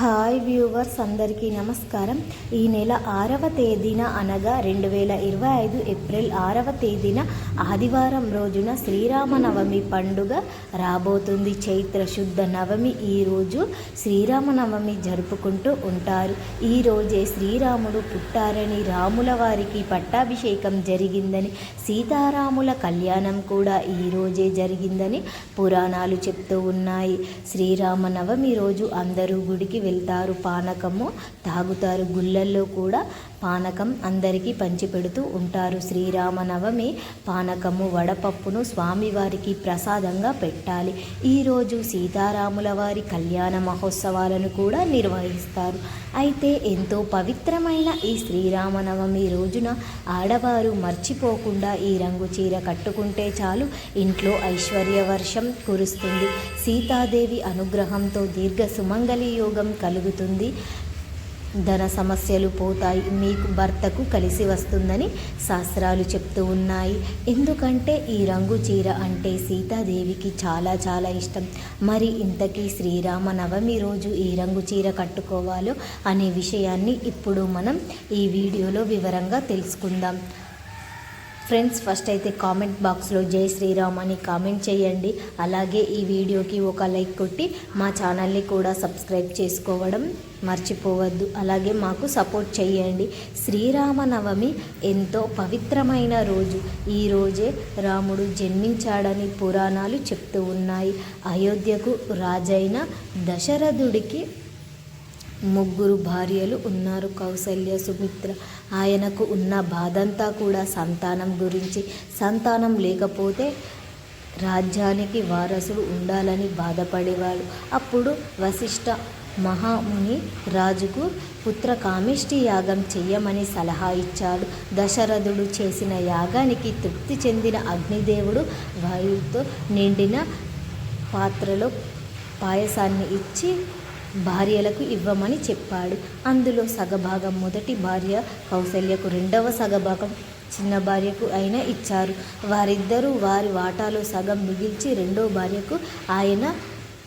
Hi viewers అందరికీ నమస్కారం. ఈ నెల ఆరవ తేదీన అనగా రెండు వేల ఇరవై ఐదు ఏప్రిల్ ఆరవ తేదీన ఆదివారం రోజున శ్రీరామనవమి పండుగ రాబోతుంది. చైత్ర శుద్ధ నవమి ఈరోజు శ్రీరామనవమి జరుపుకుంటూ ఉంటారు. ఈ రోజే శ్రీరాముడు పుట్టారని రాముల వారికి పట్టాభిషేకం జరిగిందని సీతారాముల కళ్యాణం కూడా ఈ రోజే జరిగిందని పురాణాలు చెప్తూ ఉన్నాయి. శ్రీరామనవమి రోజు అందరూ గుడికి వెళ్తారు పానకము తాగుతారు. గుళ్ళల్లో కూడా పానకం అందరికీ పంచిపెడుతూ ఉంటారు. శ్రీరామనవమి పానకము వడపప్పును స్వామివారికి ప్రసాదంగా పెట్టాలి. ఈరోజు సీతారాముల వారి కళ్యాణ మహోత్సవాలను కూడా నిర్వహిస్తారు. అయితే ఎంతో పవిత్రమైన ఈ శ్రీరామనవమి రోజున ఆడవారు మర్చిపోకుండా ఈ రంగు చీర కట్టుకుంటే చాలు ఇంట్లో ఐశ్వర్య వర్షం కురుస్తుంది. సీతాదేవి అనుగ్రహంతో దీర్ఘ సుమంగళి యోగం కలుగుతుంది. ధన సమస్యలు పోతాయి. మీకు భర్తకు కలిసి వస్తుందని శాస్త్రాలు చెప్తూ ఉన్నాయి. ఎందుకంటే ఈ రంగు చీర అంటే సీతాదేవికి చాలా చాలా ఇష్టం. మరి ఇంతకీ శ్రీరామ నవమి రోజు ఈ రంగు చీర కట్టుకోవాలో అనే విషయాన్ని ఇప్పుడు మనం ఈ వీడియోలో వివరంగా తెలుసుకుందాం. ఫ్రెండ్స్ ఫస్ట్ అయితే కామెంట్ బాక్స్లో జై శ్రీరామ్ అని కామెంట్ చేయండి. అలాగే ఈ వీడియోకి ఒక లైక్ కొట్టి మా ఛానల్ని కూడా సబ్స్క్రైబ్ చేసుకోవడం మర్చిపోవద్దు. అలాగే మాకు సపోర్ట్ చేయండి. శ్రీరామనవమి ఎంతో పవిత్రమైన రోజు. ఈ రోజే రాముడు జన్మించాడని పురాణాలు చెప్తూ ఉన్నాయి. అయోధ్యకు రాజైన దశరథుడికి ముగ్గురు భార్యలు ఉన్నారు. కౌసల్య సుమిత్ర. ఆయనకు ఉన్న బాధంతా కూడా సంతానం గురించి సంతానం లేకపోతే రాజ్యానికి వారసుడు ఉండాలని బాధపడేవాడు. అప్పుడు వశిష్ఠ మహాముని రాజుకు పుత్ర కామిష్టి యాగం చెయ్యమని సలహా ఇచ్చాడు. దశరథుడు చేసిన యాగానికి తృప్తి చెందిన అగ్నిదేవుడు వాయువుతో నిండిన పాత్రలో పాయసాన్ని ఇచ్చి భార్యలకు ఇవ్వమని చెప్పాడు. అందులో సగభాగం మొదటి భార్య కౌశల్యకు రెండవ సగభాగం చిన్న భార్యకు అయినా ఇచ్చారు. వారిద్దరూ వారి వాటాలో సగం మిగిల్చి రెండో భార్యకు ఆయన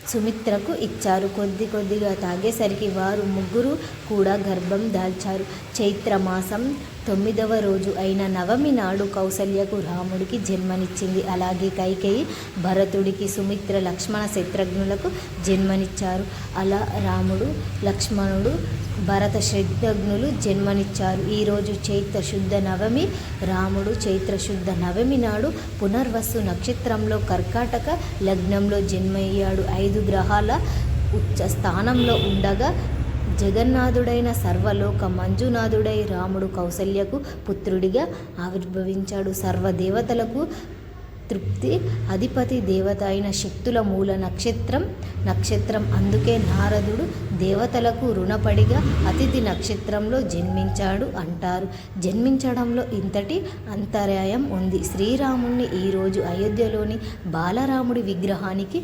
సుమిత్రకు ఇచ్చారు. కొద్ది కొద్దిగా తాగేసరికి వారు ముగ్గురు కూడా గర్భం దాల్చారు. చైత్రమాసం తొమ్మిదవ రోజు అయిన నవమి నాడు కౌసల్యకు రాముడికి జన్మనిచ్చింది. అలాగే కైకేయి భరతుడికి సుమిత్ర లక్ష్మణ శత్రుఘ్నులకు జన్మనిచ్చారు. అలా రాముడు లక్ష్మణుడు భరత శత్రుఘ్నులు జన్మనిచ్చారు. ఈరోజు చైత్ర శుద్ధ నవమి రాముడు చైత్ర శుద్ధ నవమి నాడు పునర్వసు నక్షత్రంలో కర్కాటక లగ్నంలో జన్మయ్యాడు. ఐదు గ్రహాల ఉచ్చ స్థానంలో ఉండగా జగన్నాథుడైన సర్వలోక మంజునాథుడై రాముడు కౌసల్యకు పుత్రుడిగా ఆవిర్భవించాడు. సర్వదేవతలకు తృప్తి. అధిపతి దేవత అయిన శక్తుల మూల నక్షత్రం. నక్షత్రం అందుకే నారదుడు దేవతలకు రుణపడిగా అతిథి నక్షత్రంలో జన్మించాడు అంటారు. జన్మించడంలో ఇంతటి అంతరాయం ఉంది. శ్రీరాముణ్ణి ఈరోజు అయోధ్యలోని బాలరాముడి విగ్రహానికి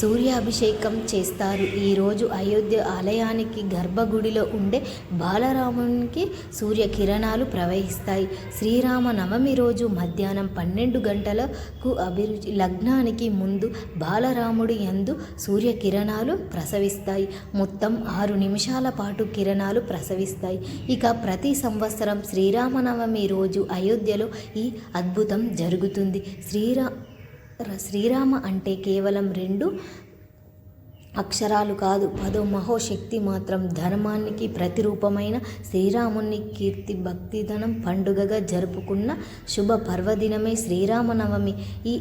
సూర్యాభిషేకం చేస్తారు. ఈరోజు అయోధ్య ఆలయానికి గర్భగుడిలో ఉండే బాలరామునికి సూర్యకిరణాలు ప్రవహిస్తాయి. శ్రీరామ నవమి రోజు మధ్యాహ్నం పన్నెండు గంటలకు అభిరుచి లగ్నానికి ముందు బాలరాముడి యందు సూర్యకిరణాలు ప్రసవిస్తాయి. మొత్తం ఆరు నిమిషాల పాటు కిరణాలు ప్రసవిస్తాయి. ఇక ప్రతి సంవత్సరం శ్రీరామనవమి రోజు అయోధ్యలో ఈ అద్భుతం జరుగుతుంది. శ్రీరా శ్రీరామ అంటే కేవలం రెండు అక్షరాలు కాదు. పదో మహోశక్తి మాత్రం ధర్మానికి ప్రతిరూపమైన శ్రీరాముని కీర్తి భక్తిధనం పండుగగా జరుపుకున్న శుభ పర్వదినమే శ్రీరామనవమి. ఈ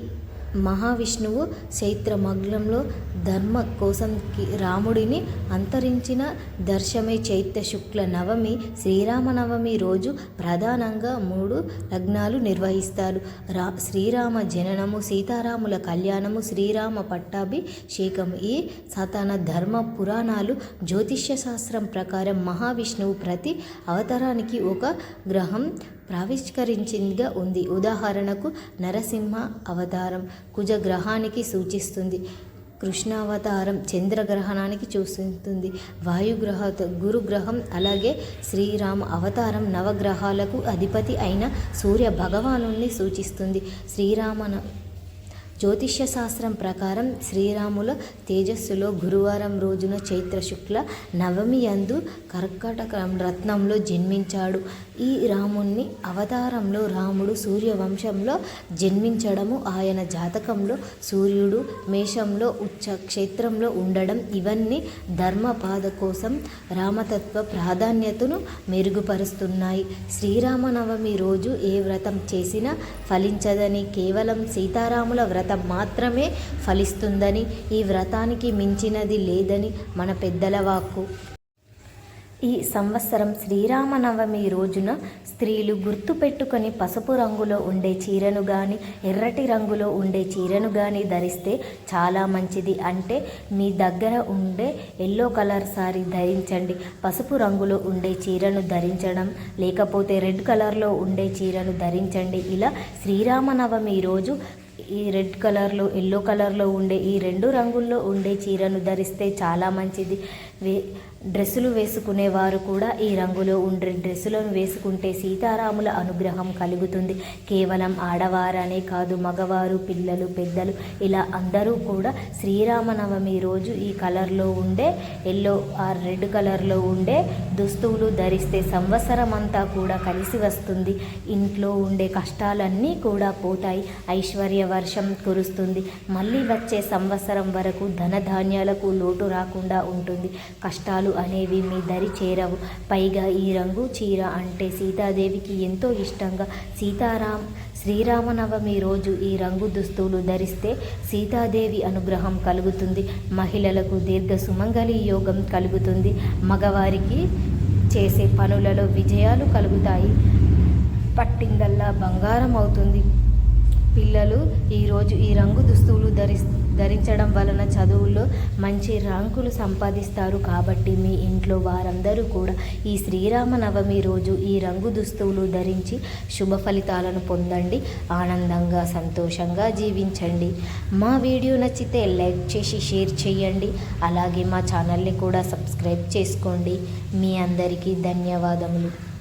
మహావిష్ణువు చైత్రమగ్నంలో ధర్మ కోసం రాముడిని అంతరించిన దర్శమే చైత్ర శుక్ల నవమి శ్రీరామనవమి రోజు ప్రధానంగా మూడు లగ్నాలు నిర్వహిస్తారు. రా శ్రీరామ జననము సీతారాముల కళ్యాణము శ్రీరామ పట్టాభిషేకం. ఈ సతన ధర్మ పురాణాలు జ్యోతిష్య శాస్త్రం ప్రకారం మహావిష్ణువు ప్రతి అవతారానికి ఒక గ్రహం ప్రావిష్కరించిందిగా ఉంది. ఉదాహరణకు నరసింహ అవతారం కుజగ్రహానికి సూచిస్తుంది. కృష్ణావతారం చంద్రగ్రహణానికి చూస్తుంది. వాయుగ్రహ గురుగ్రహం అలాగే శ్రీరామ అవతారం నవగ్రహాలకు అధిపతి అయిన సూర్య భగవాను సూచిస్తుంది. శ్రీరామ జ్యోతిష్య శాస్త్రం ప్రకారం శ్రీరాముల తేజస్సులో గురువారం రోజున చైత్ర శుక్ల నవమి యందు కర్కాటక రత్నంలో జన్మించాడు. ఈ రాముణ్ణి అవతారంలో రాముడు సూర్యవంశంలో జన్మించడము ఆయన జాతకంలో సూర్యుడు మేషంలో ఉచ్చ క్షేత్రంలో ఉండడం ఇవన్నీ ధర్మపాద కోసం రామతత్వ ప్రాధాన్యతను మెరుగుపరుస్తున్నాయి. శ్రీరామనవమి రోజు ఏ వ్రతం చేసినా ఫలించదని కేవలం సీతారాముల వ్రతం మాత్రమే ఫలిస్తుందని ఈ వ్రతానికి మించినది లేదని మన పెద్దల వాక్కు. ఈ సంవత్సరం శ్రీరామనవమి రోజున స్త్రీలు గుర్తుపెట్టుకొని పసుపు రంగులో ఉండే చీరను కానీ ఎర్రటి రంగులో ఉండే చీరను కానీ ధరిస్తే చాలా మంచిది. అంటే మీ దగ్గర ఉండే ఎల్లో కలర్ సారీ ధరించండి. పసుపు రంగులో ఉండే చీరను ధరించడం లేకపోతే రెడ్ కలర్లో ఉండే చీరను ధరించండి. ఇలా శ్రీరామనవమి రోజు ఈ రెడ్ కలర్లో ఎల్లో కలర్లో ఉండే ఈ రెండు రంగుల్లో ఉండే చీరను ధరిస్తే చాలా మంచిది. వే డ్రెస్సులు వేసుకునేవారు కూడా ఈ రంగులో ఉండే డ్రెస్సులను వేసుకుంటే సీతారాముల అనుగ్రహం కలుగుతుంది. కేవలం ఆడవారనే కాదు మగవారు పిల్లలు పెద్దలు ఇలా అందరూ కూడా శ్రీరామనవమి రోజు ఈ కలర్లో ఉండే ఎల్లో ఆర్ రెడ్ కలర్లో ఉండే దుస్తువులు ధరిస్తే సంవత్సరం అంతా కూడా కలిసి వస్తుంది. ఇంట్లో ఉండే కష్టాలన్నీ కూడా పోతాయి. ఐశ్వర్య వర్షం కురుస్తుంది. మళ్ళీ వచ్చే సంవత్సరం వరకు ధనధాన్యాలకు లోటు రాకుండా ఉంటుంది. కష్టాలు అనేవి మీ దరి చేరవు. పైగా ఈ రంగు చీర అంటే సీతాదేవికి ఎంతో ఇష్టంగా సీతారాం శ్రీరామనవమి రోజు ఈ రంగు దుస్తులు ధరిస్తే సీతాదేవి అనుగ్రహం కలుగుతుంది. మహిళలకు దీర్ఘ సుమంగళి యోగం కలుగుతుంది. మగవారికి చేసే పనులలో విజయాలు కలుగుతాయి. పట్టిందల్లా బంగారం అవుతుంది. పిల్లలు ఈరోజు ఈ రంగు దుస్తువులు ధరి ధరించడం వలన చదువుల్లో మంచి ర్యాంకులు సంపాదిస్తారు కాబట్టి మీ ఇంట్లో వారందరూ కూడా ఈ శ్రీరామనవమి రోజు ఈ రంగు దుస్తువులు ధరించి శుభ ఫలితాలను పొందండి. ఆనందంగా సంతోషంగా జీవించండి. మా వీడియో నచ్చితే లైక్ చేసి షేర్ చేయండి. అలాగే మా ఛానల్ని కూడా సబ్స్క్రైబ్ చేసుకోండి. మీ అందరికీ ధన్యవాదములు.